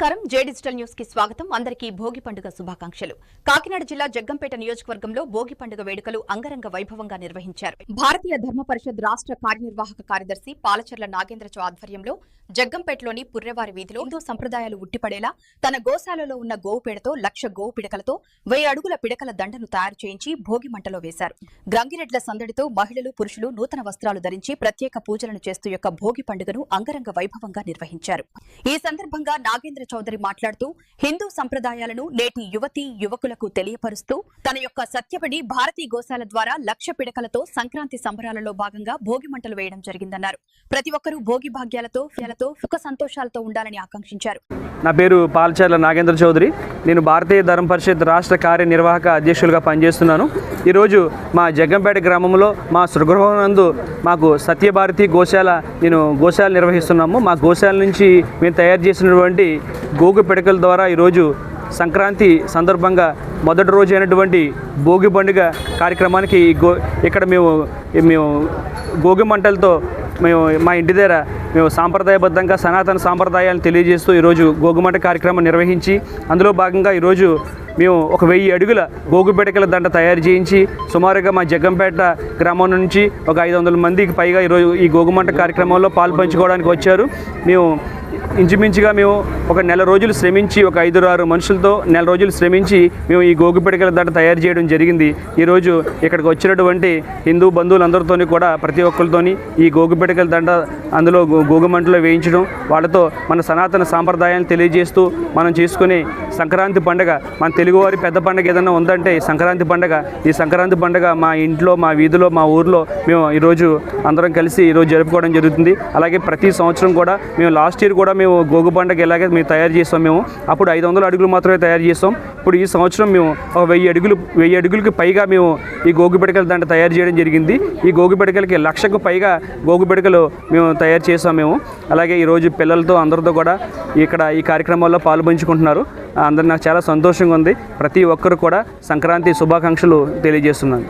నమస్కారం. జే డిజిటల్ న్యూస్కి స్వాగతం. అందరికీ భోగి పండుగ శుభాకాంక్షలు. కాకినాడ జిల్లా జగ్గంపేట నియోజకవర్గంలో భోగి పండుగ వేడుకలు అంగరంగ వైభవంగా నిర్వహించారు. భారతీయ ధర్మ పరిషత్ రాష్ట్ర కార్యనిర్వాహక కార్యదర్శి పాలచర్ల నాగేంద్రచౌ ఆధ్వర్యంలో జగ్గంపేటలోని పుర్రెవారి వీధిలో హిందూ సంప్రదాయాలు ఉట్టిపడేలా తన గోశాలలో ఉన్న గోవు పేడతో లక్ష గోవు పిడకలతో వెయ్యి అడుగుల పిడకల దండను తయారు చేయించి భోగి మంటలో వేశారు. గంగిరెడ్ల సందడితో మహిళలు పురుషులు నూతన వస్త్రాలు ధరించి ప్రత్యేక పూజలను చేస్తూ యొక్క భోగి పండుగను అంగరంగ వైభవంగా నిర్వహించారు. ఈ సందర్భంగా నాగేంద్ర చౌదరి మాట్లాడుతూ హిందూ సంప్రదాయాలను నేటి యువతి యువకులకు తెలియపరుస్తూ తన యొక్క సత్యపడి భారతీ గోశాల ద్వారా లక్ష పిడకలతో సంక్రాంతి సంబరాలలో భాగంగా భోగి మంటలు వేయడం జరిగిందన్నారు. ప్రతి ఒక్కరూ భోగి భాగ్యాలతో సుఖ సంతోషాలతో ఉండాలని ఆకాంక్షించారు. నా పేరు పాల్చర్ల నాగేంద్ర చౌదరి. నేను భారతీయ ధర్మ పరిషత్ రాష్ట్ర కార్యనిర్వాహక అధ్యక్షులుగా పనిచేస్తున్నాను. ఈరోజు మా జగ్గంపేట గ్రామంలో మా సృగృహనందు మాకు సత్యభారతి గోశాల నేను గోశాల నిర్వహిస్తున్నాము. మా గోశాల నుంచి మేము తయారు చేసినటువంటి గోగు పిడకల ద్వారా ఈరోజు సంక్రాంతి సందర్భంగా మొదటి రోజు అయినటువంటి భోగి పండుగ కార్యక్రమానికి గో ఇక్కడ మేము మేము గోగి మంటలతో మేము మా ఇంటి దగ్గర మేము సాంప్రదాయబద్ధంగా సనాతన సాంప్రదాయాలను తెలియజేస్తూ ఈరోజు గోగుమంట కార్యక్రమం నిర్వహించి అందులో భాగంగా ఈరోజు మేము ఒక వెయ్యి అడుగుల గోగు పిడకల దండ తయారు చేయించి సుమారుగా మా జగ్గంపేట గ్రామం నుంచి ఒక ఐదు వందల మందికి పైగా ఈరోజు ఈ గోగుమంట కార్యక్రమంలో పాల్పంచుకోవడానికి వచ్చారు. మేము ఇంచుమించుగా మేము ఒక నెల రోజులు శ్రమించి ఒక ఐదు ఆరు మనుషులతో నెల రోజులు శ్రమించి మేము ఈ గోగు పిడకల దండ తయారు చేయడం జరిగింది. ఈరోజు ఇక్కడికి వచ్చినటువంటి హిందూ బంధువులందరితోని కూడా ప్రతి ఒక్కరితోని ఈ గోగు పిడకల దండ అందులో గో- గోగు మంటలో వేయించడం వాళ్ళతో మన సనాతన సాంప్రదాయాలను తెలియజేస్తూ మనం చేసుకునే సంక్రాంతి పండుగ మన తెలుగువారి పెద్ద పండుగ ఏదైనా ఉందంటే ఈ సంక్రాంతి పండుగ ఈ సంక్రాంతి పండుగ మా ఇంట్లో మా వీధిలో మా ఊర్లో మేము ఈరోజు అందరం కలిసి ఈరోజు జరుపుకోవడం జరుగుతుంది. అలాగే ప్రతి సంవత్సరం కూడా మేము లాస్ట్ ఇయర్ కూడా మేము గోగు పండుగ ఇలాగే మేము తయారు చేస్తాం మేము. అప్పుడు ఐదు వందల అడుగులు మాత్రమే తయారు చేస్తాం. ఇప్పుడు ఈ సంవత్సరం మేము ఒక వెయ్యి అడుగులు వెయ్యి అడుగులకి పైగా మేము ఈ గోగు పిడకలు దాంట్లో తయారు చేయడం జరిగింది. ఈ గోగు పిడకలకి లక్షకు పైగా గోగు పిడకలు మేము తయారు చేసాం మేము. అలాగే ఈరోజు పిల్లలతో అందరితో కూడా ఇక్కడ ఈ కార్యక్రమాల్లో పాల్పంచుకుంటున్నారు. అందరు నాకు చాలా సంతోషంగా ఉంది. ప్రతి ఒక్కరు కూడా సంక్రాంతి శుభాకాంక్షలు తెలియజేస్తున్నాను.